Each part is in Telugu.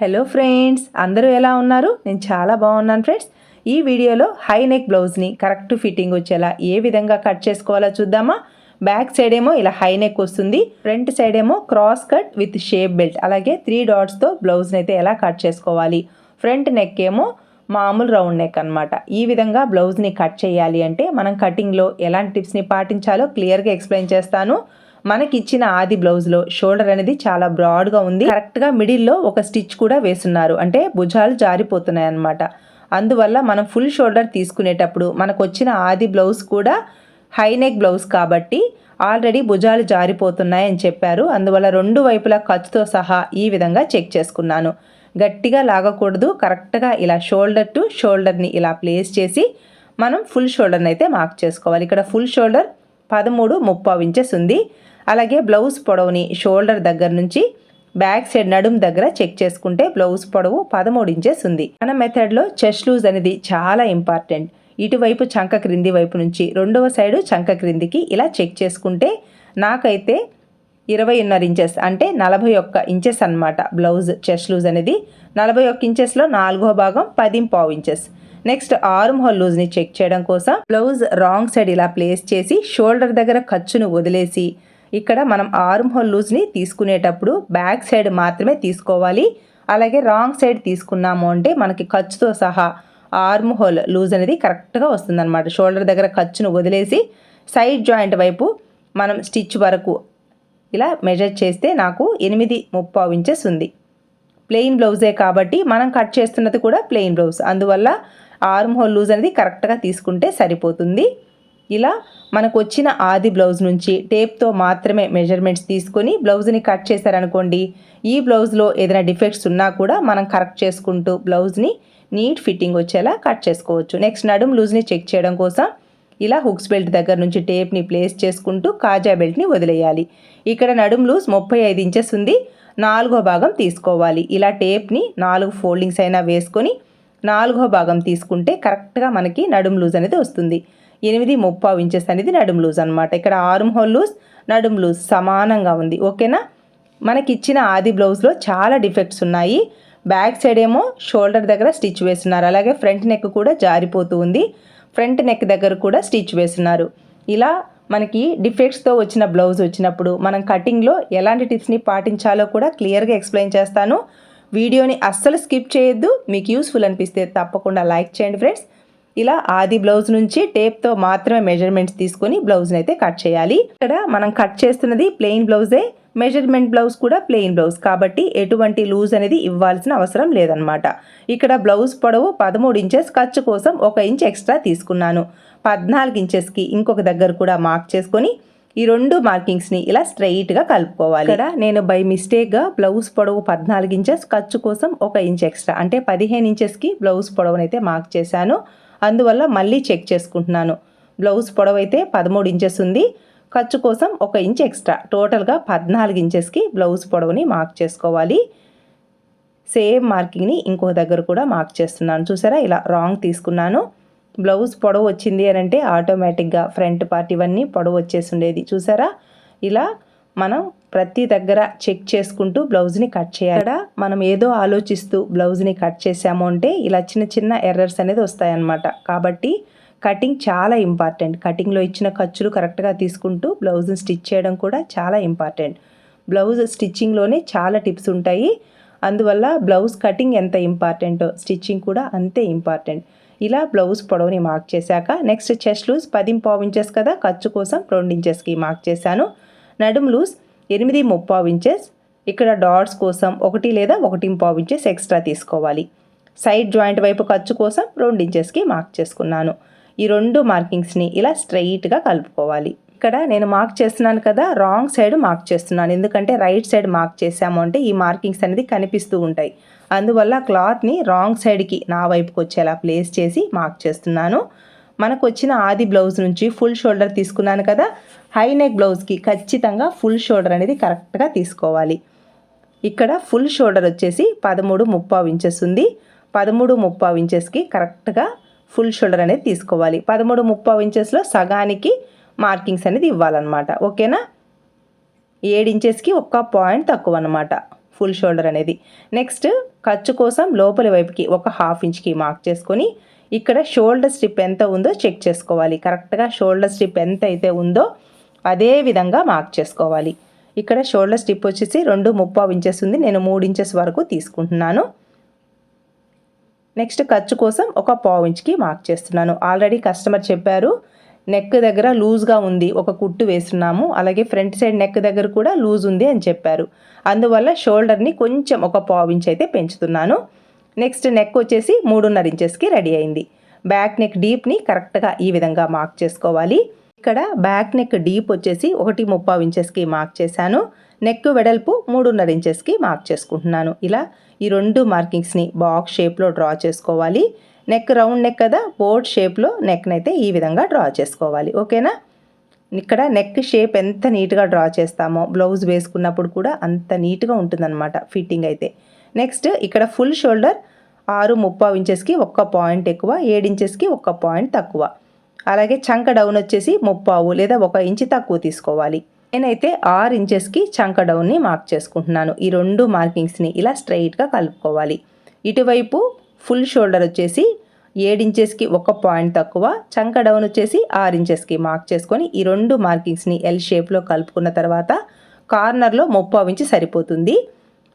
హలో ఫ్రెండ్స్ అందరూ ఎలా ఉన్నారు? నేను చాలా బాగున్నాను ఫ్రెండ్స్ ఈ వీడియోలో హై నెక్ బ్లౌజ్ని కరెక్ట్ ఫిట్టింగ్ వచ్చేలా ఏ విధంగా కట్ చేసుకోవాలో చూద్దామా? బ్యాక్ సైడ్ ఏమో ఇలా హై నెక్ వస్తుంది. ఫ్రంట్ సైడ్ ఏమో cross cut with shape belt అలాగే త్రీ డాట్స్తో బ్లౌజ్ని అయితే ఎలా కట్ చేసుకోవాలి? ఫ్రంట్ నెక్ ఏమో మామూలు రౌండ్ నెక్ అనమాట ఈ విధంగా బ్లౌజ్ని కట్ చేయాలి అంటే మనం కటింగ్లో ఎలాంటి టిప్స్ని పాటించాలో క్లియర్గా ఎక్స్ప్లెయిన్ చేస్తాను. మనకి ఇచ్చిన ఆది బ్లౌజ్లో షోల్డర్ అనేది చాలా బ్రాడ్గా ఉంది. కరెక్ట్గా మిడిల్లో ఒక స్టిచ్ కూడా వేస్తున్నారు. అంటే భుజాలు జారిపోతున్నాయి అన్నమాట. అందువల్ల మనం ఫుల్ షోల్డర్ తీసుకునేటప్పుడు మనకు వచ్చిన ఆది బ్లౌజ్ కూడా హై నెక్ బ్లౌజ్ కాబట్టి ఆల్రెడీ భుజాలు జారిపోతున్నాయని చెప్పారు. అందువల్ల రెండు వైపులా ఖర్చుతో సహా ఈ విధంగా చెక్ చేసుకున్నాను. గట్టిగా లాగకూడదు. కరెక్ట్గా ఇలా షోల్డర్ టు షోల్డర్ని ఇలా ప్లేస్ చేసి మనం ఫుల్ షోల్డర్ని అయితే మార్క్ చేసుకోవాలి. ఇక్కడ ఫుల్ షోల్డర్ పదమూడు ముప్పావు ఇంచెస్ ఉంది. అలాగే బ్లౌజ్ పొడవుని షోల్డర్ దగ్గర నుంచి బ్యాక్ సైడ్ నడుం దగ్గర చెక్ చేసుకుంటే బ్లౌజ్ పొడవు పదమూడు ఇంచెస్ ఉంది. మన మెథడ్లో చెస్ట్ లూజ్ అనేది చాలా ఇంపార్టెంట్ ఇటువైపు చంక క్రింది వైపు నుంచి రెండవ సైడు చంక క్రిందికి ఇలా చెక్ చేసుకుంటే నాకైతే ఇరవైన్నర ఇంచెస్ అంటే నలభై ఒక్క ఇంచెస్ అనమాట బ్లౌజ్ చెస్ట్ లూజ్ అనేది. నలభై ఒక్క ఇంచెస్లో నాలుగో భాగం పది పావు ఇంచెస్. నెక్స్ట్ ఆర్మ్ హోల్ లూజ్ని చెక్ చేయడం కోసం బ్లౌజ్ రాంగ్ సైడ్ ఇలా ప్లేస్ చేసి షోల్డర్ దగ్గర ఖర్చును వదిలేసి ఇక్కడ మనం ఆర్మ్ హోల్ లూజ్ని తీసుకునేటప్పుడు బ్యాక్ సైడ్ మాత్రమే తీసుకోవాలి. అలాగే రాంగ్ సైడ్ తీసుకున్నాము అంటే మనకి ఖర్చుతో సహా ఆర్మ్ హోల్ లూజ్ అనేది కరెక్ట్గా వస్తుందన్నమాట. షోల్డర్ దగ్గర ఖర్చును వదిలేసి సైడ్ జాయింట్ వైపు మనం స్టిచ్ వరకు ఇలా మెజర్ చేస్తే నాకు ఎనిమిది ముప్పావు ఇంచెస్ ఉంది. ప్లెయిన్ బ్లౌజే కాబట్టి మనం కట్ చేస్తున్నది కూడా ప్లెయిన్ బ్లౌజ్ అందువల్ల ఆర్మ్ హోల్ లూజ్ అనేది కరెక్ట్గా తీసుకుంటే సరిపోతుంది. ఇలా మనకు వచ్చిన ఆది బ్లౌజ్ నుంచి టేప్తో మాత్రమే మెజర్మెంట్స్ తీసుకొని బ్లౌజ్ని కట్ చేశారనుకోండి ఈ బ్లౌజ్లో ఏదైనా డిఫెక్ట్స్ ఉన్నా కూడా మనం కరెక్ట్ చేసుకుంటూ బ్లౌజ్ని నీట్ ఫిట్టింగ్ వచ్చేలా కట్ చేసుకోవచ్చు. నెక్స్ట్ నడుం లూజ్ని చెక్ చేయడం కోసం ఇలా హుక్స్ బెల్ట్ దగ్గర నుంచి టేప్ని ప్లేస్ చేసుకుంటూ కాజా బెల్ట్ని వదిలేయాలి. ఇక్కడ నడుం లూజ్ ముప్పై ఐదు ఇంచెస్ ఉంది నాలుగో భాగం తీసుకోవాలి. ఇలా టేప్ని నాలుగు ఫోల్డింగ్స్ అయినా వేసుకొని నాలుగో భాగం తీసుకుంటే కరెక్ట్గా మనకి నడుం లూజ్ అనేది వస్తుంది. ఎనిమిది ముప్పావు ఇంచెస్ అనేది నడుం లూజ్ అనమాట ఇక్కడ ఆరుమ్ హోల్ లూజ్ నడుం లూజ్ సమానంగా ఉంది. ఓకేనా? మనకి ఇచ్చిన ఆది బ్లౌజ్లో చాలా డిఫెక్ట్స్ ఉన్నాయి. బ్యాక్ సైడ్ ఏమో షోల్డర్ దగ్గర స్టిచ్ వేస్తున్నారు. అలాగే ఫ్రంట్ నెక్ కూడా జారిపోతూ ఉంది. ఫ్రంట్ నెక్ దగ్గర కూడా స్టిచ్ వేస్తున్నారు. ఇలా మనకి డిఫెక్ట్స్తో వచ్చిన బ్లౌజ్ వచ్చినప్పుడు మనం కటింగ్లో ఎలాంటి టిప్స్ని పాటించాలో కూడా క్లియర్గా ఎక్స్ప్లెయిన్ చేస్తాను. వీడియోని అస్సలు స్కిప్ చేయొద్దు. మీకు యూస్ఫుల్ అనిపిస్తే తప్పకుండా లైక్ చేయండి ఫ్రెండ్స్. ఇలా ఆది బ్లౌజ్ నుంచి టేప్తో మాత్రమే మెజర్మెంట్స్ తీసుకొని బ్లౌజ్ని అయితే కట్ చేయాలి. ఇక్కడ మనం కట్ చేస్తున్నది ప్లెయిన్ బ్లౌజే మెజర్మెంట్ బ్లౌజ్ కూడా ప్లెయిన్ బ్లౌజ్ కాబట్టి ఎటువంటి లూజ్ అనేది ఇవ్వాల్సిన అవసరం లేదనమాట ఇక్కడ బ్లౌజ్ పొడవు పదమూడు ఇంచెస్ ఖర్చు కోసం ఒక ఇంచ్ ఎక్స్ట్రా తీసుకున్నాను. పద్నాలుగు ఇంచెస్కి ఇంకొక దగ్గర కూడా మార్క్ చేసుకొని ఈ రెండు మార్కింగ్స్ని ఇలా స్ట్రైట్గా కలుపుకోవాలి. ఇక్కడ నేను బై మిస్టేక్గా బ్లౌజ్ పొడవు పద్నాలుగు ఇంచెస్ ఖర్చు కోసం ఒక ఇంచ్ ఎక్స్ట్రా అంటే పదిహేను ఇంచెస్కి బ్లౌజ్ పొడవునైతే మార్క్ చేశాను. అందువల్ల మళ్ళీ చెక్ చేసుకుంటున్నాను. బ్లౌజ్ పొడవైతే పదమూడు ఇంచెస్ ఉంది. ఖర్చు కోసం ఒక ఇంచ్ ఎక్స్ట్రా. టోటల్గా పద్నాలుగు ఇంచెస్కి బ్లౌజ్ పొడవుని మార్క్ చేసుకోవాలి. సేమ్ మార్కింగ్ని ఇంకో దగ్గర కూడా మార్క్ చేస్తున్నాను. చూసారా? ఇలా రాంగ్ తీసుకున్నాను. బ్లౌజ్ పొడవు వచ్చింది అని అంటే ఆటోమేటిక్గా ఫ్రంట్ పార్ట్ ఇవన్నీ పొడవు వచ్చేసి ఉండేది. చూసారా? ఇలా మనం ప్రతి దగ్గర చెక్ చేసుకుంటూ బ్లౌజ్ని కట్ చేయాలి. మనం ఏదో ఆలోచిస్తూ బ్లౌజ్ని కట్ చేసాము అంటే ఇలా చిన్న చిన్న ఎర్రర్స్ అనేది వస్తాయన్నమాట. కాబట్టి కటింగ్ చాలా ఇంపార్టెంట్. కటింగ్లో ఇచ్చిన ఖర్చులు కరెక్ట్గా తీసుకుంటూ బ్లౌజ్ని స్టిచ్ చేయడం కూడా చాలా ఇంపార్టెంట్. బ్లౌజ్ స్టిచ్చింగ్లోనే చాలా టిప్స్ ఉంటాయి. అందువల్ల బ్లౌజ్ కటింగ్ ఎంత ఇంపార్టెంటో స్టిచ్చింగ్ కూడా అంతే ఇంపార్టెంట్. ఇలా బ్లౌజ్ పొడవుని మార్క్ చేశాక నెక్స్ట్ చెస్ట్ లూజ్ పదింపావు ఇంచెస్ కదా ఖర్చు కోసం రెండు ఇంచెస్కి మార్క్ చేశాను. నడుము లూజ్ ఎనిమిది ముప్పావు ఇంచెస్. ఇక్కడ డాట్స్ కోసం ఒకటి లేదా ఒకటి పావు ఇంచెస్ ఎక్స్ట్రా తీసుకోవాలి. సైడ్ జాయింట్ వైపు ఖర్చు కోసం రెండు ఇంచెస్కి మార్క్ చేసుకున్నాను. ఈ రెండు మార్కింగ్స్ని ఇలా స్ట్రైట్గా కలుపుకోవాలి. ఇక్కడ నేను మార్క్ చేస్తున్నాను కదా రాంగ్ సైడ్ మార్క్ చేస్తున్నాను. ఎందుకంటే రైట్ సైడ్ మార్క్ చేసాము అంటే ఈ మార్కింగ్స్ అనేది కనిపిస్తూ ఉంటాయి. అందువల్ల క్లాత్ని రాంగ్ సైడ్కి నా వైపుకి వచ్చేలా ప్లేస్ చేసి మార్క్ చేస్తున్నాను. మనకు వచ్చిన ఆది బ్లౌజ్ నుంచి ఫుల్ షోల్డర్ తీసుకున్నాను కదా హై నెక్ బ్లౌజ్కి ఖచ్చితంగా ఫుల్ షోల్డర్ అనేది కరెక్ట్గా తీసుకోవాలి. ఇక్కడ ఫుల్ షోల్డర్ వచ్చేసి పదమూడు ముప్పావు ఇంచెస్ ఉంది. పదమూడు ముప్పావు ఇంచెస్కి కరెక్ట్గా ఫుల్ షోల్డర్ అనేది తీసుకోవాలి. పదమూడు ముప్పావు ఇంచెస్లో సగానికి మార్కింగ్స్ అనేది ఇవ్వాలన్నమాట. ఓకేనా? ఏడు ఇంచెస్కి ఒక్క పాయింట్ తక్కువ అనమాట ఫుల్ షోల్డర్ అనేది. నెక్స్ట్ ఖర్చు కోసం లోపలి వైపుకి ఒక హాఫ్ ఇంచ్కి మార్క్ చేసుకొని ఇక్కడ షోల్డర్ స్ట్రిప్ ఎంత ఉందో చెక్ చేసుకోవాలి. కరెక్ట్గా షోల్డర్ స్ట్రిప్ ఎంత అయితే ఉందో అదే విధంగా మార్క్ చేసుకోవాలి. ఇక్కడ షోల్డర్ స్టిప్ వచ్చేసి రెండు ముప్పావు ఇంచెస్ ఉంది. నేను మూడు ఇంచెస్ వరకు తీసుకుంటున్నాను. నెక్స్ట్ ఖర్చు కోసం ఒక పావు ఇంచ్కి మార్క్ చేస్తున్నాను. ఆల్రెడీ కస్టమర్ చెప్పారు నెక్ దగ్గర లూజ్గా ఉంది ఒక కుట్టు వేస్తున్నాము. అలాగే ఫ్రంట్ సైడ్ నెక్ దగ్గర కూడా లూజ్ ఉంది అని చెప్పారు. అందువల్ల షోల్డర్ని కొంచెం ఒక పావు ఇంచ్ అయితే పెంచుతున్నాను. నెక్స్ట్ నెక్ వచ్చేసి మూడున్నర ఇంచెస్కి రెడీ అయింది. బ్యాక్ నెక్ డీప్ని కరెక్ట్గా ఈ విధంగా మార్క్ చేసుకోవాలి. ఇక్కడ బ్యాక్ నెక్ డీప్ వచ్చేసి ఒకటి ముప్పావు ఇంచెస్కి మార్క్ చేశాను. నెక్ వెడల్పు మూడున్నర ఇంచెస్కి మార్క్ చేసుకుంటున్నాను. ఇలా ఈ రెండు మార్కింగ్స్ని బాక్స్ షేప్లో డ్రా చేసుకోవాలి. నెక్ రౌండ్ నెక్ కదా బోర్డ్ షేప్లో నెక్ని అయితే ఈ విధంగా డ్రా చేసుకోవాలి. ఓకేనా? ఇక్కడ నెక్ షేప్ ఎంత నీట్గా డ్రా చేస్తామో బ్లౌజ్ వేసుకున్నప్పుడు కూడా అంత నీట్గా ఉంటుందన్నమాట ఫిట్టింగ్ అయితే. నెక్స్ట్ ఇక్కడ ఫుల్ షోల్డర్ ఆరు ముప్పావు ఇంచెస్కి ఒక్క పాయింట్ ఎక్కువ ఏడు ఇంచెస్కి ఒక్క పాయింట్ తక్కువ. అలాగే చంక డౌన్ వచ్చేసి ముప్పావు లేదా ఒక ఇంచు తక్కువ తీసుకోవాలి. నేనైతే ఆరు ఇంచెస్కి చంక డౌన్ని మార్క్ చేసుకుంటున్నాను. ఈ రెండు మార్కింగ్స్ని ఇలా స్ట్రైట్గా కలుపుకోవాలి. ఇటువైపు ఫుల్ షోల్డర్ వచ్చేసి ఏడు ఇంచెస్కి ఒక పాయింట్ తక్కువ చంక డౌన్ వచ్చేసి ఆరు ఇంచెస్కి మార్క్ చేసుకొని ఈ రెండు మార్కింగ్స్ని ఎల్ షేప్లో కలుపుకున్న తర్వాత కార్నర్లో ముప్పావు ఇంచు సరిపోతుంది.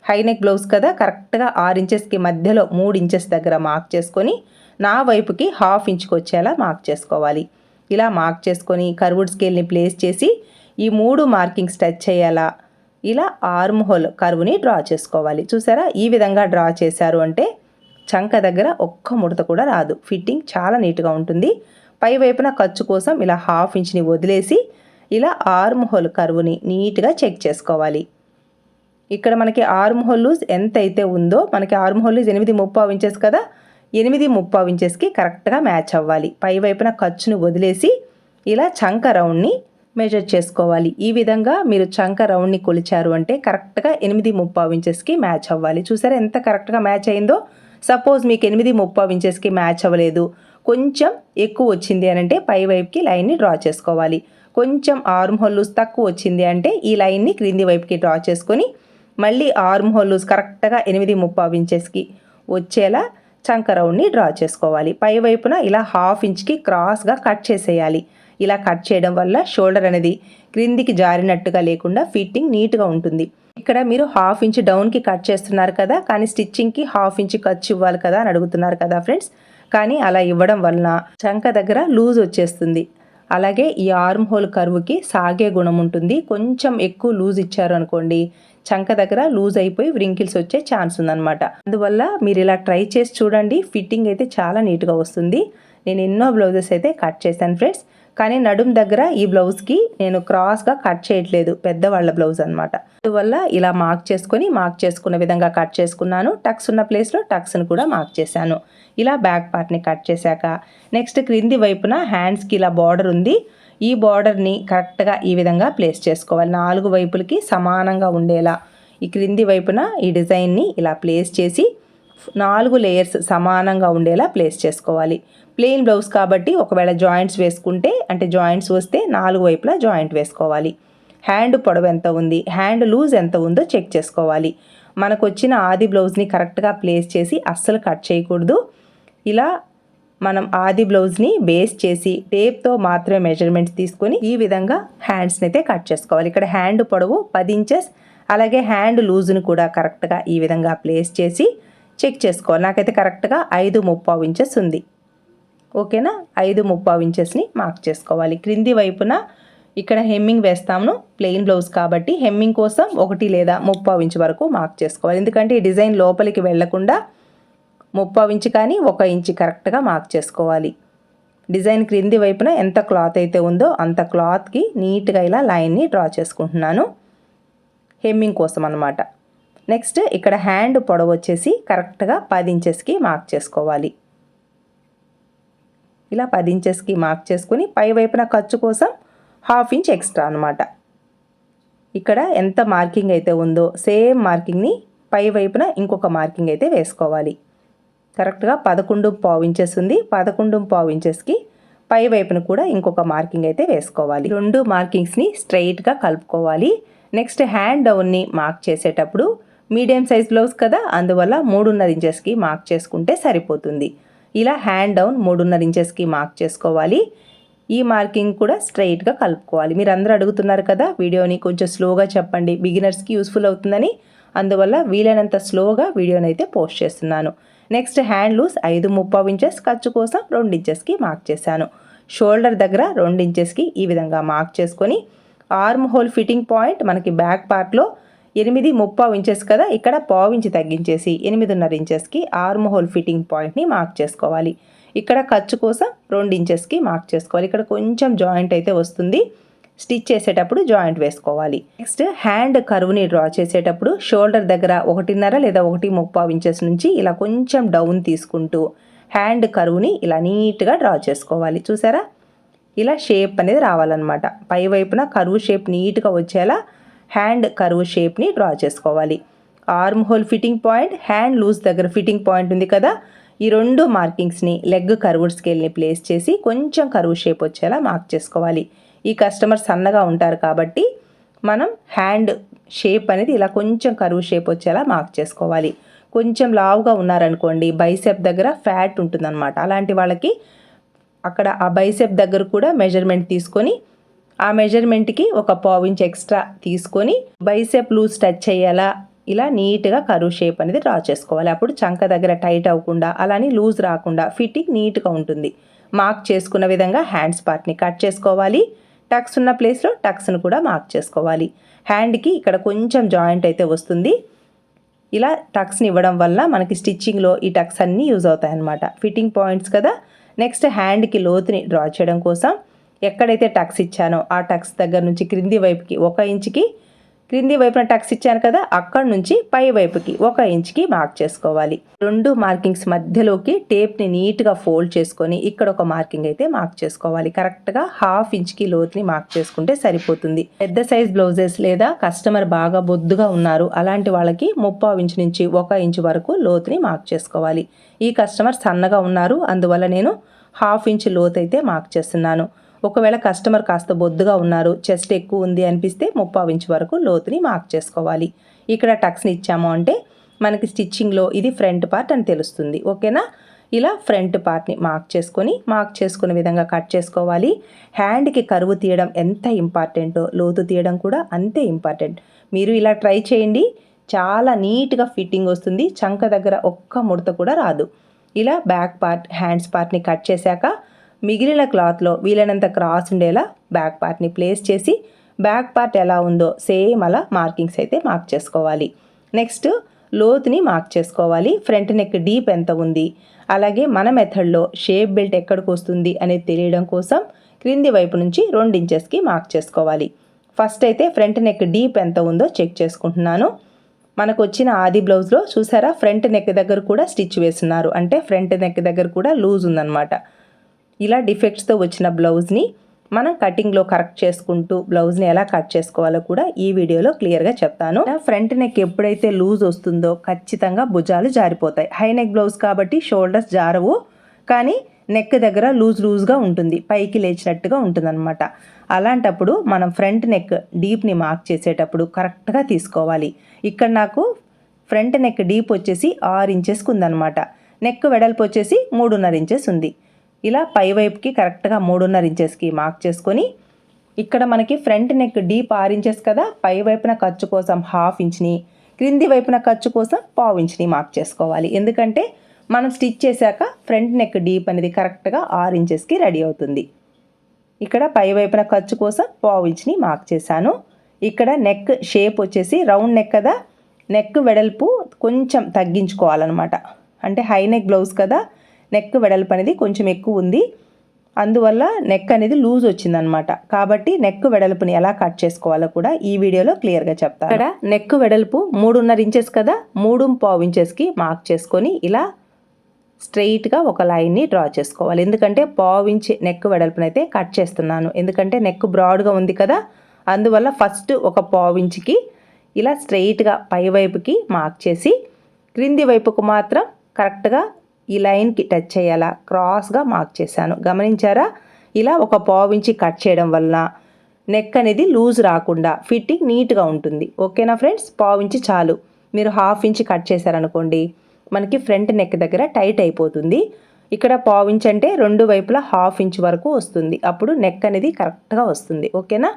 హైనెక్ బ్లౌజ్ కదా కరెక్ట్గా ఆరు ఇంచెస్కి మధ్యలో మూడు ఇంచెస్ దగ్గర మార్క్ చేసుకొని నా వైపుకి హాఫ్ ఇంచ్కి వచ్చేలా మార్క్ చేసుకోవాలి. ఇలా మార్క్ చేసుకొని కర్వుడ్ స్కేల్ని ప్లేస్ చేసి ఈ మూడు మార్కింగ్స్ టచ్ చేయాలా ఇలా ఆర్మ్ హోల్ కర్వ్ని డ్రా చేసుకోవాలి. చూసారా? ఈ విధంగా డ్రా చేశారు అంటే చంక దగ్గర ఒక్క ముడత కూడా రాదు. ఫిట్టింగ్ చాలా నీట్గా ఉంటుంది. పై వైపున ఖర్చు కోసం ఇలా హాఫ్ ఇంచ్ని వదిలేసి ఇలా ఆర్మ్ హోల్ కర్వ్ని నీట్గా చెక్ చేసుకోవాలి. ఇక్కడ మనకి ఆర్మ్ హోల్ లూజ్ ఎంత అయితే ఉందో మనకి ఆర్మ్ హోల్ లూజ్ ఎనిమిది ముప్పావు ఇంచెస్ కదా? ఎనిమిది ముప్పావు ఇంచెస్కి కరెక్ట్గా మ్యాచ్ అవ్వాలి. పై వైపున ఖర్చును వదిలేసి ఇలా చంక రౌండ్ని మెజర్ చేసుకోవాలి. ఈ విధంగా మీరు చంక రౌండ్ని కొలిచారు అంటే కరెక్ట్గా ఎనిమిది ముప్పావు ఇంచెస్కి మ్యాచ్ అవ్వాలి. చూసారా ఎంత కరెక్ట్గా మ్యాచ్ అయిందో? సపోజ్ మీకు ఎనిమిది ముప్పావు ఇంచెస్కి మ్యాచ్ అవ్వలేదు. కొంచెం ఎక్కువ వచ్చింది అని అంటే పై వైపుకి లైన్ని డ్రా చేసుకోవాలి. కొంచెం ఆర్మ్ హోల్లూస్ తక్కువ వచ్చింది అంటే ఈ లైన్ని క్రింది వైపుకి డ్రా చేసుకొని మళ్ళీ ఆర్మ్ హోల్లూస్ కరెక్ట్గా ఎనిమిది ముప్పావు ఇంచెస్కి వచ్చేలా చంక రౌండ్ని డ్రా చేసుకోవాలి. పై వైపున ఇలా హాఫ్ ఇంచ్కి క్రాస్గా కట్ చేసేయాలి. ఇలా కట్ చేయడం వల్ల షోల్డర్ అనేది క్రిందికి జారినట్టుగా లేకుండా ఫిట్టింగ్ నీట్గా ఉంటుంది. ఇక్కడ మీరు హాఫ్ ఇంచ్ డౌన్కి కట్ చేస్తున్నారు కదా కానీ స్టిచ్చింగ్కి హాఫ్ ఇంచ్ ఖర్చు ఇవ్వాలి కదా అని అడుగుతున్నారు కదా ఫ్రెండ్స్. కానీ అలా ఇవ్వడం వలన చంక దగ్గర లూజ్ వచ్చేస్తుంది. అలాగే ఈ ఆర్మ్ హోల్ కరువుకి సాగే గుణం ఉంటుంది. కొంచెం ఎక్కువ లూజ్ ఇచ్చారు అనుకోండి చంక దగ్గర లూజ్ అయిపోయి వ్రింకిల్స్ వచ్చే ఛాన్స్ ఉందన్నమాట. అందువల్ల మీరు ఇలా ట్రై చేసి చూడండి. ఫిట్టింగ్ అయితే చాలా నీట్గా వస్తుంది. నేను ఎన్నో బ్లౌజెస్ అయితే కట్ చేశాను ఫ్రెండ్స్. కానీ నడుం దగ్గర ఈ బ్లౌజ్కి నేను క్రాస్గా కట్ చేయట్లేదు. పెద్దవాళ్ళ బ్లౌజ్ అనమాట అందువల్ల ఇలా మార్క్ చేసుకొని మార్క్ చేసుకున్న విధంగా కట్ చేసుకున్నాను. టక్స్ ఉన్న ప్లేస్లో టక్స్ని కూడా మార్క్ చేశాను. ఇలా బ్యాక్ పార్ట్ని కట్ చేశాక నెక్స్ట్ క్రింది వైపున హ్యాండ్స్కి ఇలా బార్డర్ ఉంది. ఈ బార్డర్ని కరెక్ట్గా ఈ విధంగా ప్లేస్ చేసుకోవాలి. నాలుగు వైపులకి సమానంగా ఉండేలా. ఈ క్రింది వైపున ఈ డిజైన్ని ఇలా ప్లేస్ చేసి నాలుగు లేయర్స్ సమానంగా ఉండేలా ప్లేస్ చేసుకోవాలి. ప్లెయిన్ బ్లౌజ్ కాబట్టి ఒకవేళ జాయింట్స్ వేసుకుంటే అంటే జాయింట్స్ వస్తే నాలుగు వైపులా జాయింట్ వేసుకోవాలి. హ్యాండ్ పొడవు ఎంత ఉంది? హ్యాండ్ లూజ్ ఎంత ఉందో చెక్ చేసుకోవాలి. మనకు వచ్చిన ఆది బ్లౌజ్ని కరెక్ట్గా ప్లేస్ చేసి అస్సలు కట్ చేయకూడదు. ఇలా మనం ఆది బ్లౌజ్ని బేస్ చేసి టేప్తో మాత్రమే మెజర్మెంట్స్ తీసుకొని ఈ విధంగా హ్యాండ్స్ని అయితే కట్ చేసుకోవాలి. ఇక్కడ హ్యాండ్ పొడవు పది ఇంచెస్ అలాగే హ్యాండ్ లూజ్ని కూడా కరెక్ట్గా ఈ విధంగా ప్లేస్ చేసి చెక్ చేసుకోవాలి. నాకైతే కరెక్ట్గా ఐదు ముప్పావు ఇంచెస్ ఉంది. ఓకేనా ఐదు ముప్పావు ఇంచెస్ని మార్క్ చేసుకోవాలి. క్రింది వైపున ఇక్కడ హెమ్మింగ్ వేస్తాము ప్లెయిన్ బ్లౌజ్ కాబట్టి హెమ్మింగ్ కోసం ఒకటి లేదా ముప్పావు ఇంచ్ వరకు మార్క్ చేసుకోవాలి. ఎందుకంటే ఈ డిజైన్ లోపలికి వెళ్ళకుండా ముప్పై ఇంచు కానీ ఒక ఇంచు కరెక్ట్గా మార్క్ చేసుకోవాలి. డిజైన్ క్రింది వైపున ఎంత క్లాత్ అయితే ఉందో అంత క్లాత్కి నీట్గా ఇలా లైన్ని డ్రా చేసుకుంటున్నాను. హెమ్మింగ్ కోసం అనమాట నెక్స్ట్ ఇక్కడ హ్యాండ్ పొడవు వచ్చేసి కరెక్ట్గా పది ఇంచెస్కి మార్క్ చేసుకోవాలి. ఇలా పది ఇంచెస్కి మార్క్ చేసుకుని పై వైపున ఖర్చు కోసం హాఫ్ ఇంచ్ ఎక్స్ట్రా అనమాట ఇక్కడ ఎంత మార్కింగ్ అయితే ఉందో సేమ్ మార్కింగ్ని పై వైపున ఇంకొక మార్కింగ్ అయితే వేసుకోవాలి. కరెక్ట్గా పదకొండు పావు ఇంచెస్ ఉంది. పదకొండు పావు ఇంచెస్కి పై వైపున కూడా ఇంకొక మార్కింగ్ అయితే వేసుకోవాలి. రెండు మార్కింగ్స్ని స్ట్రైట్గా కలుపుకోవాలి. నెక్స్ట్ హ్యాండ్ డౌన్ని మార్క్ చేసేటప్పుడు మీడియం సైజ్ బ్లౌజ్ కదా అందువల్ల మూడున్నర ఇంచెస్కి మార్క్ చేసుకుంటే సరిపోతుంది. ఇలా హ్యాండ్ డౌన్ మూడున్నర ఇంచెస్కి మార్క్ చేసుకోవాలి. ఈ మార్కింగ్ కూడా స్ట్రైట్గా కలుపుకోవాలి. మీరు అందరూ అడుగుతున్నారు కదా వీడియోని కొంచెం స్లోగా చెప్పండి. బిగినర్స్కి యూస్ఫుల్ అవుతుందని. అందువల్ల వీలైనంత స్లోగా వీడియోని అయితే పోస్ట్ చేస్తున్నాను. నెక్స్ట్ హ్యాండ్ లూస్ ఐదు ముప్పావు ఇంచెస్ ఖర్చు కోసం రెండు ఇంచెస్కి మార్క్ చేశాను. షోల్డర్ దగ్గర రెండు ఇంచెస్కి ఈ విధంగా మార్క్ చేసుకొని ఆర్మ్ హోల్ ఫిట్టింగ్ పాయింట్ మనకి బ్యాక్ పార్ట్లో ఎనిమిది ముప్పావు ఇంచెస్ కదా ఇక్కడ పావు ఇంచి తగ్గించేసి ఎనిమిదిన్నర ఇంచెస్కి ఆర్మ్ హోల్ ఫిట్టింగ్ పాయింట్ని మార్క్ చేసుకోవాలి. ఇక్కడ ఖర్చు కోసం రెండు ఇంచెస్కి మార్క్ చేసుకోవాలి. ఇక్కడ కొంచెం జాయింట్ అయితే వస్తుంది. స్టిచ్ చేసేటప్పుడు జాయింట్ వేసుకోవాలి. నెక్స్ట్ హ్యాండ్ కరువుని డ్రా చేసేటప్పుడు షోల్డర్ దగ్గర ఒకటిన్నర లేదా ఒకటి ముప్పావు ఇంచెస్ నుంచి ఇలా కొంచెం డౌన్ తీసుకుంటూ హ్యాండ్ కరువుని ఇలా నీట్గా డ్రా చేసుకోవాలి. చూసారా? ఇలా షేప్ అనేది రావాలన్నమాట. పై వైపున కరువు షేప్ నీట్గా వచ్చేలా హ్యాండ్ కరువు షేప్ని డ్రా చేసుకోవాలి. Arm hole fitting point hand loose దగ్గర ఫిట్టింగ్ పాయింట్ ఉంది కదా? ఈ రెండు మార్కింగ్స్ని లెగ్ కర్వ్డ్ స్కేల్ని ప్లేస్ చేసి కొంచెం కరువు షేప్ వచ్చేలా మార్క్ చేసుకోవాలి. ఈ కస్టమర్ సన్నగా ఉంటారు కాబట్టి మనం హ్యాండ్ షేప్ అనేది ఇలా కొంచెం కరువు షేప్ వచ్చేలా మార్క్ చేసుకోవాలి. కొంచెం లావుగా ఉన్నారనుకోండి బైసెప్ దగ్గర ఫ్యాట్ ఉంటుందన్నమాట. అలాంటి వాళ్ళకి అక్కడ ఆ బైసెప్ దగ్గర కూడా మెజర్మెంట్ తీసుకొని ఆ మెజర్మెంట్కి ఒక పావు ఇంచ్ ఎక్స్ట్రా తీసుకొని బైసెప్ లూజ్ టచ్ అయ్యేలా ఇలా నీట్గా కరువు షేప్ అనేది డ్రా చేసుకోవాలి. అప్పుడు చంక దగ్గర టైట్ అవ్వకుండా అలానే లూజ్ రాకుండా ఫిట్టింగ్ నీట్గా ఉంటుంది. మార్క్ చేసుకున్న విధంగా హ్యాండ్స్ పార్ట్ని కట్ చేసుకోవాలి. టక్స్ ఉన్న ప్లేస్లో టక్స్ను కూడా మార్క్ చేసుకోవాలి. హ్యాండ్కి ఇక్కడ కొంచెం జాయింట్ అయితే వస్తుంది. ఇలా టక్స్ని ఇవ్వడం వల్ల మనకి స్టిచ్చింగ్లో ఈ టక్స్ అన్నీ యూజ్ అవుతాయి అన్నమాట ఫిట్టింగ్ పాయింట్స్ కదా. నెక్స్ట్ హ్యాండ్కి లోతుని డ్రా చేయడం కోసం ఎక్కడైతే టక్స్ ఇచ్చానో ఆ టక్స్ దగ్గర నుంచి క్రింది వైపుకి ఒక ఇంచుకి క్రింది వైపున టక్స్ ఇచ్చాను కదా అక్కడ నుంచి పై వైపుకి ఒక ఇంచ్కి మార్క్ చేసుకోవాలి. రెండు మార్కింగ్స్ మధ్యలోకి టేప్ని నీట్గా ఫోల్డ్ చేసుకొని ఇక్కడ ఒక మార్కింగ్ అయితే మార్క్ చేసుకోవాలి. కరెక్ట్గా హాఫ్ ఇంచ్కి లోతుని మార్క్ చేసుకుంటే సరిపోతుంది. పెద్ద సైజ్ బ్లౌజెస్ లేదా కస్టమర్ బాగా బొద్దుగా ఉన్నారు అలాంటి వాళ్ళకి ముప్పావు ఇంచు నుంచి ఒక ఇంచు వరకు లోతుని మార్క్ చేసుకోవాలి. ఈ కస్టమర్ సన్నగా ఉన్నారు అందువల్ల నేను హాఫ్ ఇంచ్ లోతు అయితే మార్క్ చేస్తున్నాను. ఒకవేళ కస్టమర్ కాస్త బొద్దుగా ఉన్నారు చెస్ట్ ఎక్కువ ఉంది అనిపిస్తే ముప్పావు ఇంచ్ వరకు లోతుని మార్క్ చేసుకోవాలి. ఇక్కడ టక్స్ని ఇచ్చాము అంటే మనకి స్టిచ్చింగ్లో ఇది ఫ్రంట్ పార్ట్ అని తెలుస్తుంది. ఓకేనా? ఇలా ఫ్రంట్ పార్ట్ని మార్క్ చేసుకొని మార్క్ చేసుకునే విధంగా కట్ చేసుకోవాలి. హ్యాండ్కి కరువు తీయడం ఎంత ఇంపార్టెంటో? లోతు తీయడం కూడా అంతే ఇంపార్టెంట్. మీరు ఇలా ట్రై చేయండి. చాలా నీట్గా ఫిట్టింగ్ వస్తుంది. చంక దగ్గర ఒక్క ముడత కూడా రాదు. ఇలా బ్యాక్ పార్ట్ హ్యాండ్స్ పార్ట్ని కట్ చేశాక మిగిలిన క్లాత్లో వీలైనంత క్రాస్ ఉండేలా బ్యాక్ పార్ట్ని ప్లేస్ చేసి బ్యాక్ పార్ట్ ఎలా ఉందో సేమ్ అలా మార్కింగ్స్ అయితే మార్క్ చేసుకోవాలి. నెక్స్ట్ లోతుని మార్క్ చేసుకోవాలి. ఫ్రంట్ నెక్ డీప్ ఎంత ఉంది? అలాగే మన మెథడ్లో షేప్ బెల్ట్ ఎక్కడికి వస్తుంది అనేది తెలియడం కోసం క్రింది వైపు నుంచి రెండు ఇంచెస్కి మార్క్ చేసుకోవాలి. ఫస్ట్ అయితే ఫ్రంట్ నెక్ డీప్ ఎంత ఉందో చెక్ చేసుకుంటున్నాను. మనకు వచ్చిన ఆది బ్లౌజ్లో చూసారా? ఫ్రంట్ నెక్ దగ్గర కూడా స్టిచ్ వేస్తున్నారు. అంటే ఫ్రంట్ నెక్ దగ్గర కూడా లూజ్ ఉందన్నమాట. ఇలా డిఫెక్ట్స్తో వచ్చిన బ్లౌజ్ని మనం కటింగ్లో కరెక్ట్ చేసుకుంటూ బ్లౌజ్ని ఎలా కట్ చేసుకోవాలో కూడా ఈ వీడియోలో క్లియర్గా చెప్తాను. ఫ్రంట్ నెక్ ఎప్పుడైతే లూజ్ వస్తుందో ఖచ్చితంగా భుజాలు జారిపోతాయి. హై నెక్ బ్లౌజ్ కాబట్టి షోల్డర్స్ జారవు కానీ నెక్ దగ్గర లూజ్ లూజ్గా ఉంటుంది. పైకి లేచినట్టుగా ఉంటుందన్నమాట. అలాంటప్పుడు మనం ఫ్రంట్ నెక్ డీప్ని మార్క్ చేసేటప్పుడు కరెక్ట్గా తీసుకోవాలి. ఇక్కడ నాకు ఫ్రంట్ నెక్ డీప్ వచ్చేసి ఆరు ఇంచెస్కి ఉందన్నమాట. నెక్ వెడల్పు వచ్చేసి మూడున్నర ఇంచెస్ ఉంది. ఇలా పైవైపుకి కరెక్ట్గా మూడున్నర ఇంచెస్కి మార్క్ చేసుకొని ఇక్కడ మనకి ఫ్రంట్ నెక్ డీప్ ఆరు ఇంచెస్ కదా పై వైపున ఖర్చు కోసం హాఫ్ ఇంచ్ని క్రింది వైపున ఖర్చు కోసం పావు ఇంచ్ని మార్క్ చేసుకోవాలి. ఎందుకంటే మనం స్టిచ్ చేశాక ఫ్రంట్ నెక్ డీప్ అనేది కరెక్ట్గా ఆరు ఇంచెస్కి రెడీ అవుతుంది. ఇక్కడ పై వైపున ఖర్చు కోసం పావు ఇంచ్ని మార్క్ చేశాను. ఇక్కడ నెక్ షేప్ వచ్చేసి రౌండ్ నెక్ కదా నెక్ వెడల్పు కొంచెం తగ్గించుకోవాలన్నమాట. అంటే హై నెక్ బ్లౌజ్ కదా నెక్ వెడల్పు అనేది కొంచెం ఎక్కువ ఉంది. అందువల్ల నెక్ అనేది లూజ్ వచ్చిందనమాట. కాబట్టి నెక్ వెడల్పుని ఎలా కట్ చేసుకోవాలో కూడా ఈ వీడియోలో క్లియర్గా చెప్తాను. ఇక్కడ నెక్ వెడల్పు మూడున్నర ఇంచెస్ కదా మూడు పావు ఇంచెస్కి మార్క్ చేసుకొని ఇలా స్ట్రెయిట్గా ఒక లైన్ని డ్రా చేసుకోవాలి. ఎందుకంటే పావు ఇంచ్ నెక్ వెడల్పునైతే కట్ చేస్తున్నాను. ఎందుకంటే నెక్ బ్రాడ్గా ఉంది కదా అందువల్ల ఫస్ట్ ఒక పావు ఇంచుకి ఇలా స్ట్రెయిట్గా పై వైపుకి మార్క్ చేసి క్రింది వైపుకు మాత్రం కరెక్ట్గా ఈ లైన్కి టచ్ చేయాలా? క్రాస్గా మార్క్ చేశాను. గమనించారా? ఇలా ఒక పావించి కట్ చేయడం వలన నెక్ అనేది లూజ్ రాకుండా ఫిట్టింగ్ నీట్గా ఉంటుంది. ఓకేనా ఫ్రెండ్స్? పావించి చాలు. మీరు హాఫ్ ఇంచ్ కట్ చేశారనుకోండి మనకి ఫ్రంట్ నెక్ దగ్గర టైట్ అయిపోతుంది. ఇక్కడ పావు అంటే రెండు వైపులా హాఫ్ ఇంచ్ వరకు వస్తుంది. అప్పుడు నెక్ అనేది కరెక్ట్గా వస్తుంది. ఓకేనా?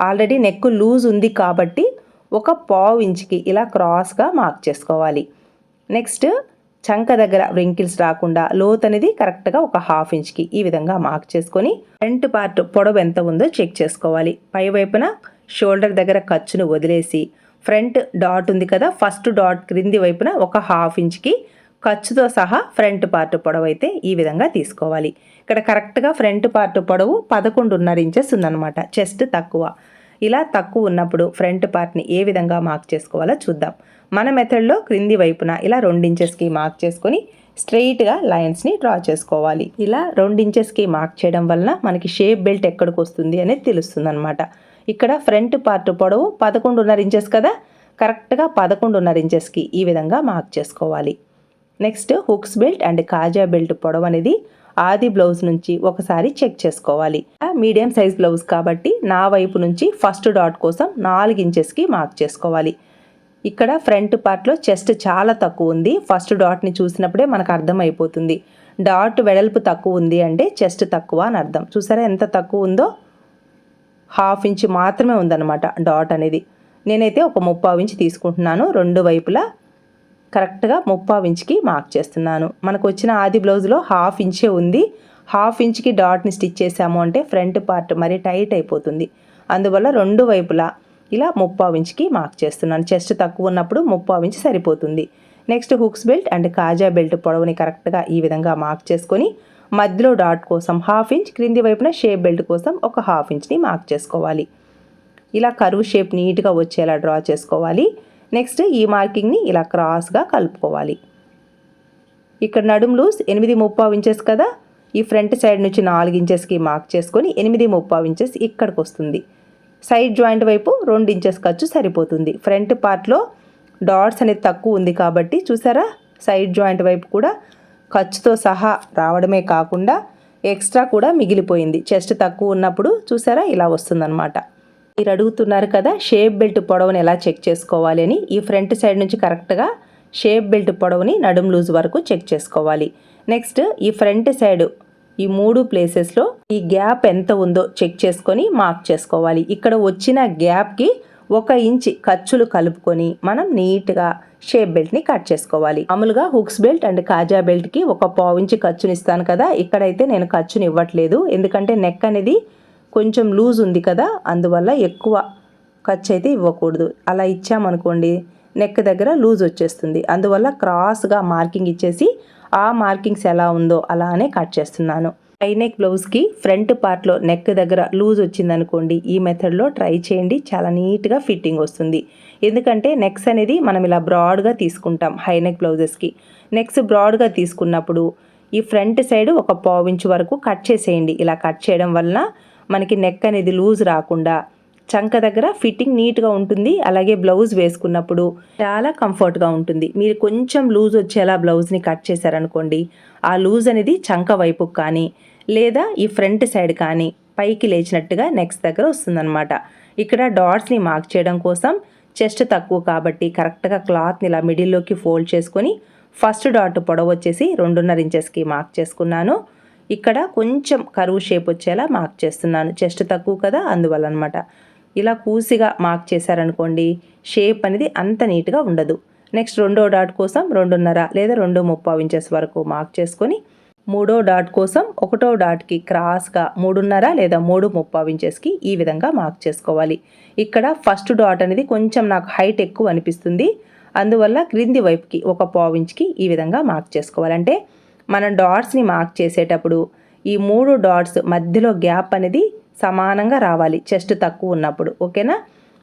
ఆల్రెడీ నెక్ లూజ్ ఉంది కాబట్టి ఒక పావు ఇంచ్కి ఇలా క్రాస్గా మార్క్ చేసుకోవాలి. నెక్స్ట్ చంక దగ్గర వ్రింకిల్స్ రాకుండా లోత్ అనేది కరెక్ట్గా ఒక హాఫ్ ఇంచ్కి ఈ విధంగా మార్క్ చేసుకొని ఫ్రంట్ పార్ట్ పొడవు ఎంత ఉందో చెక్ చేసుకోవాలి. పై వైపున షోల్డర్ దగ్గర ఖర్చును వదిలేసి ఫ్రంట్ డాట్ ఉంది కదా ఫస్ట్ డాట్ క్రింది వైపున ఒక హాఫ్ ఇంచ్కి ఖర్చుతో సహా ఫ్రంట్ పార్ట్ పొడవు అయితే ఈ విధంగా తీసుకోవాలి. ఇక్కడ కరెక్ట్గా ఫ్రంట్ పార్ట్ పొడవు పదకొండున్నర ఇంచెస్ ఉందన్నమాట చెస్ట్ తక్కువ. ఇలా తక్కువ ఉన్నప్పుడు ఫ్రంట్ పార్ట్ని ఏ విధంగా మార్క్ చేసుకోవాలో చూద్దాం. మన మెథడ్లో క్రింది వైపున ఇలా ఇంచెస్కి మార్క్ చేసుకొని స్ట్రెయిట్గా లైన్స్ని డ్రా చేసుకోవాలి. ఇలా ఇంచెస్కి మార్క్ చేయడం వలన మనకి షేప్ బెల్ట్ ఎక్కడికి వస్తుంది అనేది తెలుస్తుంది అనమాట ఇక్కడ ఫ్రంట్ పార్ట్ పొడవు పదకొండున్నర ఇంచెస్ కదా? కరెక్ట్గా పదకొండున్నర ఇంచెస్కి ఈ విధంగా మార్క్ చేసుకోవాలి. నెక్స్ట్ హుక్స్ బెల్ట్ అండ్ కాజా బెల్ట్ పొడవు అనేది ఆది బ్లౌజ్ నుంచి ఒకసారి చెక్ చేసుకోవాలి. మీడియం సైజ్ బ్లౌజ్ కాబట్టి నా వైపు నుంచి ఫస్ట్ డాట్ కోసం నాలుగు ఇంచెస్కి మార్క్ చేసుకోవాలి. ఇక్కడ ఫ్రంట్ పార్ట్లో చెస్ట్ చాలా తక్కువ ఉంది. ఫస్ట్ డాట్ని చూసినప్పుడే మనకు అర్థమైపోతుంది. డాట్ వెడల్పు తక్కువ ఉంది అంటే చెస్ట్ తక్కువ అని అర్థం. చూసారా ఎంత తక్కువ ఉందో? హాఫ్ ఇంచ్ మాత్రమే ఉందన్నమాట డాట్ అనేది. నేనైతే ఒక ముప్పావు ఇంచ్ తీసుకుంటున్నాను. రెండు వైపులా కరెక్ట్గా ముప్పావు ఇంచ్కి మార్క్ చేస్తున్నాను. మనకు వచ్చిన ఆది బ్లౌజ్లో హాఫ్ ఇంచే ఉంది. హాఫ్ ఇంచ్కి డాట్ని స్టిచ్ చేసాము అంటే ఫ్రంట్ పార్ట్ మరీ టైట్ అయిపోతుంది. అందువల్ల రెండు వైపులా ఇలా ముప్పావు ఇంచ్కి మార్క్ చేస్తున్నాను. చెస్ట్ తక్కువ ఉన్నప్పుడు ముప్పావు ఇంచ్ సరిపోతుంది. నెక్స్ట్ హుక్స్ బెల్ట్ అండ్ కాజా బెల్ట్ పొడవుని కరెక్ట్గా ఈ విధంగా మార్క్ చేసుకొని మధ్యలో డాట్ కోసం హాఫ్ ఇంచ్ క్రింది వైపున షేప్ బెల్ట్ కోసం ఒక హాఫ్ ఇంచ్ని మార్క్ చేసుకోవాలి. ఇలా కరువు షేప్ నీట్గా వచ్చేలా డ్రా చేసుకోవాలి. నెక్స్ట్ ఈ మార్కింగ్ని ఇలా క్రాస్గా కలుపుకోవాలి. ఇక్కడ నడుం లూస్ ఎనిమిది ముప్పావు ఇంచెస్ కదా? ఈ ఫ్రంట్ సైడ్ నుంచి నాలుగు ఇంచెస్కి మార్క్ చేసుకొని ఎనిమిది ముప్పావు ఇంచెస్ ఇక్కడికి వస్తుంది. సైడ్ జాయింట్ వైపు రెండు ఇంచెస్ ఖర్చు సరిపోతుంది. ఫ్రంట్ పార్ట్లో డాట్స్ అనేది తక్కువ ఉంది కాబట్టి చూసారా? సైడ్ జాయింట్ వైపు కూడా ఖర్చుతో సహా రావడమే కాకుండా ఎక్స్ట్రా కూడా మిగిలిపోయింది. చెస్ట్ తక్కువ ఉన్నప్పుడు చూసారా? ఇలా వస్తుందన్నమాట. మీరు అడుగుతున్నారు కదా షేప్ బెల్ట్ పొడవుని ఎలా చెక్ చేసుకోవాలి అని. ఈ ఫ్రంట్ సైడ్ నుంచి కరెక్ట్గా షేప్ బెల్ట్ పొడవుని నడుం లూజ్ వరకు చెక్ చేసుకోవాలి. నెక్స్ట్ ఈ ఫ్రంట్ సైడ్ ఈ మూడు ప్లేసెస్లో ఈ గ్యాప్ ఎంత ఉందో చెక్ చేసుకొని మార్క్ చేసుకోవాలి. ఇక్కడ వచ్చిన గ్యాప్కి ఒక ఇంచ్ ఖర్చులు కలుపుకొని మనం నీట్గా షేప్ బెల్ట్ని కట్ చేసుకోవాలి. మామూలుగా హుక్స్ బెల్ట్ అండ్ కాజా బెల్ట్కి ఒక పావు ఇంచ్ ఖర్చుని ఇస్తాను కదా ఇక్కడైతే నేను ఖర్చుని ఇవ్వట్లేదు ఎందుకంటే నెక్ అనేది కొంచెం లూజ్ ఉంది కదా అందువల్ల ఎక్కువ ఖర్చు అయితే ఇవ్వకూడదు. అలా ఇచ్చామనుకోండి నెక్ దగ్గర లూజ్ వచ్చేస్తుంది. అందువల్ల క్రాస్గా మార్కింగ్ ఇచ్చేసి ఆ మార్కింగ్స్ ఎలా ఉందో అలానే కట్ చేస్తున్నాను. హై నెక్ బ్లౌజ్కి ఫ్రంట్ పార్ట్లో నెక్ దగ్గర లూజ్ వచ్చిందనుకోండి ఈ మెథడ్లో ట్రై చేయండి. చాలా నీట్గా ఫిట్టింగ్ వస్తుంది. ఎందుకంటే నెక్స్ అనేది మనం ఇలా బ్రాడ్గా తీసుకుంటాం హై నెక్ బ్లౌజెస్కి. నెక్స్ బ్రాడ్గా తీసుకున్నప్పుడు ఈ ఫ్రంట్ సైడ్ ఒక పావు ఇంచు వరకు కట్ చేసేయండి. ఇలా కట్ చేయడం వలన మనకి నెక్ అనేది లూజ్ రాకుండా చంక దగ్గర ఫిట్టింగ్ నీట్గా ఉంటుంది అలాగే బ్లౌజ్ వేసుకున్నప్పుడు చాలా కంఫర్ట్గా ఉంటుంది. మీరు కొంచెం లూజ్ వచ్చేలా బ్లౌజ్ని కట్ చేశారనుకోండి ఆ లూజ్ అనేది చంక వైపుకు కానీ లేదా ఈ ఫ్రంట్ సైడ్ కానీ పైకి లేచినట్టుగా నెక్స్ట్ దగ్గర వస్తుందన్నమాట. ఇక్కడ డాట్స్ని మార్క్ చేయడం కోసం చెస్ట్ తక్కువ కాబట్టి కరెక్ట్గా క్లాత్ని ఇలా మిడిల్లోకి ఫోల్డ్ చేసుకొని ఫస్ట్ డాట్ పొడవు వచ్చేసి రెండున్నర ఇంచెస్కి మార్క్ చేసుకున్నాను. ఇక్కడ కొంచెం కరువు షేప్ వచ్చేలా మార్క్ చేస్తున్నాను. చెస్ట్ తక్కువ కదా అందువల్ల అనమాట ఇలా కూసిగా మార్క్ చేశారనుకోండి షేప్ అనేది అంత నీట్గా ఉండదు. నెక్స్ట్ రెండో డాట్ కోసం రెండున్నర లేదా రెండు ముప్పావు ఇంచెస్ వరకు మార్క్ చేసుకొని మూడో డాట్ కోసం ఒకటో డాట్కి క్రాస్గా మూడున్నర లేదా మూడు ముప్పావు ఇంచెస్కి ఈ విధంగా మార్క్ చేసుకోవాలి. ఇక్కడ ఫస్ట్ డాట్ అనేది కొంచెం నాకు హైట్ ఎక్కువ అనిపిస్తుంది. అందువల్ల క్రింది వైపుకి ఒక పావు ఇంచ్కి ఈ విధంగా మార్క్ చేసుకోవాలంటే మనం డాట్స్ని మార్క్ చేసేటప్పుడు ఈ మూడు డాట్స్ మధ్యలో గ్యాప్ అనేది సమానంగా రావాలి చెస్ట్ తక్కువ ఉన్నప్పుడు ఓకేనా?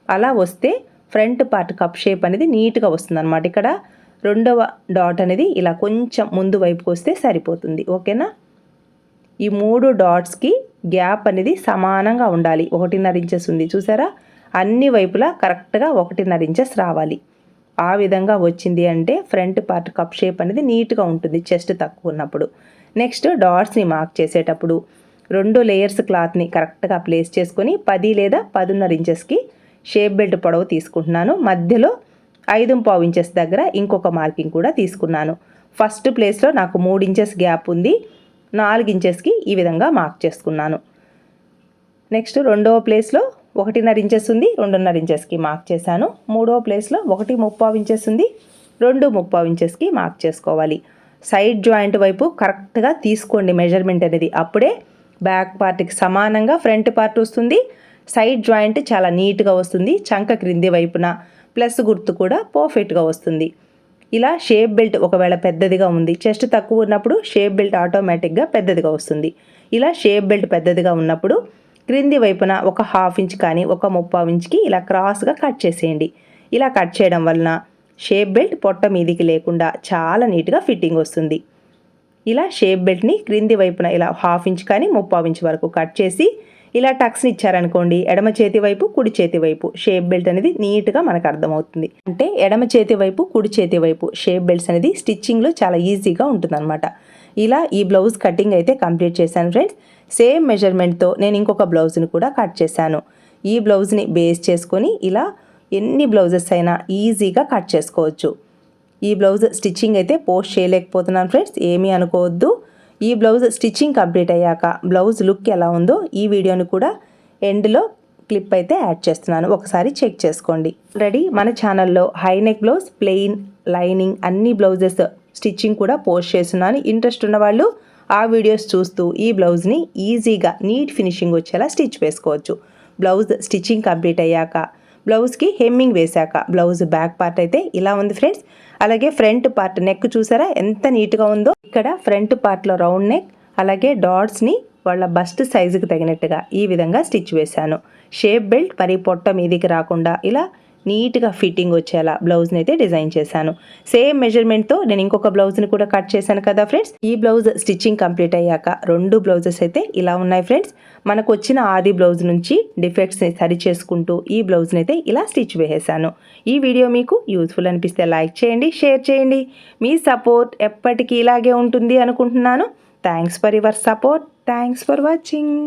అలా వస్తే ఫ్రంట్ పార్ట్ కప్ షేప్ అనేది నీట్గా వస్తుంది అనమాట ఇక్కడ రెండవ డాట్ అనేది ఇలా కొంచెం ముందు వైపుకి వస్తే సరిపోతుంది ఓకేనా? ఈ మూడు డాట్స్కి గ్యాప్ అనేది సమానంగా ఉండాలి. ఒకటిన్నర ఇంచెస్ ఉంది చూసారా? అన్ని వైపులా కరెక్ట్గా ఒకటిన్నర ఇంచెస్ రావాలి. ఆ విధంగా వచ్చింది అంటే ఫ్రంట్ పార్ట్ కప్ షేప్ అనేది నీట్గా ఉంటుంది చెస్ట్ తక్కువ ఉన్నప్పుడు. నెక్స్ట్ డాట్స్ని మార్క్ చేసేటప్పుడు రెండు లేయర్స్ క్లాత్ని కరెక్ట్గా ప్లేస్ చేసుకొని పది లేదా పదిన్నర ఇంచెస్కి షేప్ బెల్ట్ పొడవు తీసుకుంటున్నాను. మధ్యలో ఐదు పావు ఇంచెస్ దగ్గర ఇంకొక మార్కింగ్ కూడా తీసుకున్నాను. ఫస్ట్ ప్లేస్లో నాకు మూడు ఇంచెస్ గ్యాప్ ఉంది నాలుగు ఇంచెస్కి ఈ విధంగా మార్క్ చేసుకున్నాను. నెక్స్ట్ రెండవ ప్లేస్లో ఒకటిన్నర ఇంచెస్ ఉంది రెండున్నర ఇంచెస్కి మార్క్ చేశాను. మూడవ ప్లేస్లో ఒకటి ముప్పావు ఇంచెస్ ఉంది రెండు ముప్పావు ఇంచెస్కి మార్క్ చేసుకోవాలి. సైడ్ జాయింట్ వైపు కరెక్ట్గా తీసుకోండి మెజర్మెంట్ అనేది. అప్పుడే బ్యాక్ పార్ట్కి సమానంగా ఫ్రంట్ పార్ట్ వస్తుంది. సైడ్ జాయింట్ చాలా నీట్గా వస్తుంది చంక క్రింది వైపున. ప్లస్ గుర్తు కూడా పర్ఫెక్ట్గా వస్తుంది. ఇలా షేప్ బెల్ట్ ఒకవేళ పెద్దదిగా ఉంది చెస్ట్ తక్కువ ఉన్నప్పుడు షేప్ బెల్ట్ ఆటోమేటిక్గా పెద్దదిగా వస్తుంది. ఇలా షేప్ బెల్ట్ పెద్దదిగా ఉన్నప్పుడు క్రింది వైపున ఒక హాఫ్ ఇంచ్ కానీ ఒక ముప్పావు ఇంచ్కి ఇలా క్రాస్గా కట్ చేసేయండి. ఇలా కట్ చేయడం వలన షేప్ బెల్ట్ పొట్ట మీదికి లేకుండా చాలా నీట్గా ఫిట్టింగ్ వస్తుంది. ఇలా షేప్ బెల్ట్ని క్రింది వైపున ఇలా హాఫ్ ఇంచ్ కానీ ముప్పావు ఇంచ్ వరకు కట్ చేసి ఇలా టక్స్ని ఇచ్చారనుకోండి ఎడమ చేతి వైపు కుడి చేతి వైపు షేప్ బెల్ట్ అనేది నీట్గా మనకు అర్థమవుతుంది. అంటే ఎడమ చేతి వైపు కుడి చేతి వైపు షేప్ బెల్ట్స్ అనేది స్టిచ్చింగ్లో చాలా ఈజీగా ఉంటుందన్నమాట. ఇలా ఈ బ్లౌజ్ కటింగ్ అయితే కంప్లీట్ చేశాను ఫ్రెండ్స్. సేమ్ మెజర్మెంట్తో నేను ఇంకొక బ్లౌజ్ని కూడా కట్ చేశాను. ఈ బ్లౌజ్ని బేస్ చేసుకొని ఇలా ఎన్ని బ్లౌజెస్ అయినా ఈజీగా కట్ చేసుకోవచ్చు. ఈ బ్లౌజ్ స్టిచ్చింగ్ అయితే పోస్ట్ చేయలేకపోతున్నాను ఫ్రెండ్స్. ఏమీ అనుకోవద్దు. ఈ బ్లౌజ్ స్టిచ్చింగ్ కంప్లీట్ అయ్యాక బ్లౌజ్ లుక్ ఎలా ఉందో ఈ వీడియోని కూడా ఎండ్లో క్లిప్ అయితే యాడ్ చేస్తున్నాను. ఒకసారి చెక్ చేసుకోండి. ఆల్రెడీ మన ఛానల్లో high neck blouse plain lining అన్ని బ్లౌజెస్ స్టిచ్చింగ్ కూడా పోస్ట్ చేస్తున్నాను. ఇంట్రెస్ట్ ఉన్నవాళ్ళు ఆ వీడియోస్ చూస్తూ ఈ బ్లౌజ్ని ఈజీగా నీట్ ఫినిషింగ్ వచ్చేలా స్టిచ్ వేసుకోవచ్చు. బ్లౌజ్ స్టిచ్చింగ్ కంప్లీట్ అయ్యాక బ్లౌజ్కి హెమ్మింగ్ వేశాక బ్లౌజ్ బ్యాక్ పార్ట్ అయితే ఇలా ఉంది ఫ్రెండ్స్. అలాగే ఫ్రంట్ పార్ట్ నెక్ చూసారా? ఎంత నీట్గా ఉందో. ఇక్కడ ఫ్రంట్ పార్ట్లో రౌండ్ నెక్ అలాగే డాట్స్ని వాళ్ళ బస్ట్ సైజుకి తగినట్టుగా ఈ విధంగా స్టిచ్ వేశాను. షేప్ బెల్ట్ మరి పొట్ట మీదికి రాకుండా ఇలా నీట్గా ఫిట్టింగ్ వచ్చేలా బ్లౌజ్ని అయితే డిజైన్ చేశాను. సేమ్ మెజర్మెంట్తో నేను ఇంకొక బ్లౌజ్ని కూడా కట్ చేశాను కదా ఫ్రెండ్స్. ఈ బ్లౌజ్ స్టిచ్చింగ్ కంప్లీట్ అయ్యాక రెండు బ్లౌజెస్ అయితే ఇలా ఉన్నాయి ఫ్రెండ్స్. మనకు వచ్చిన ఆది బ్లౌజ్ నుంచి డిఫెక్ట్స్ని సరి చేసుకుంటూ ఈ బ్లౌజ్ని అయితే ఇలా స్టిచ్ వేసేసాను. ఈ వీడియో మీకు యూస్ఫుల్ అనిపిస్తే లైక్ చేయండి షేర్ చేయండి. మీ సపోర్ట్ ఎప్పటికీ ఇలాగే ఉంటుంది అనుకుంటున్నాను. Thanks for your support. Thanks for watching.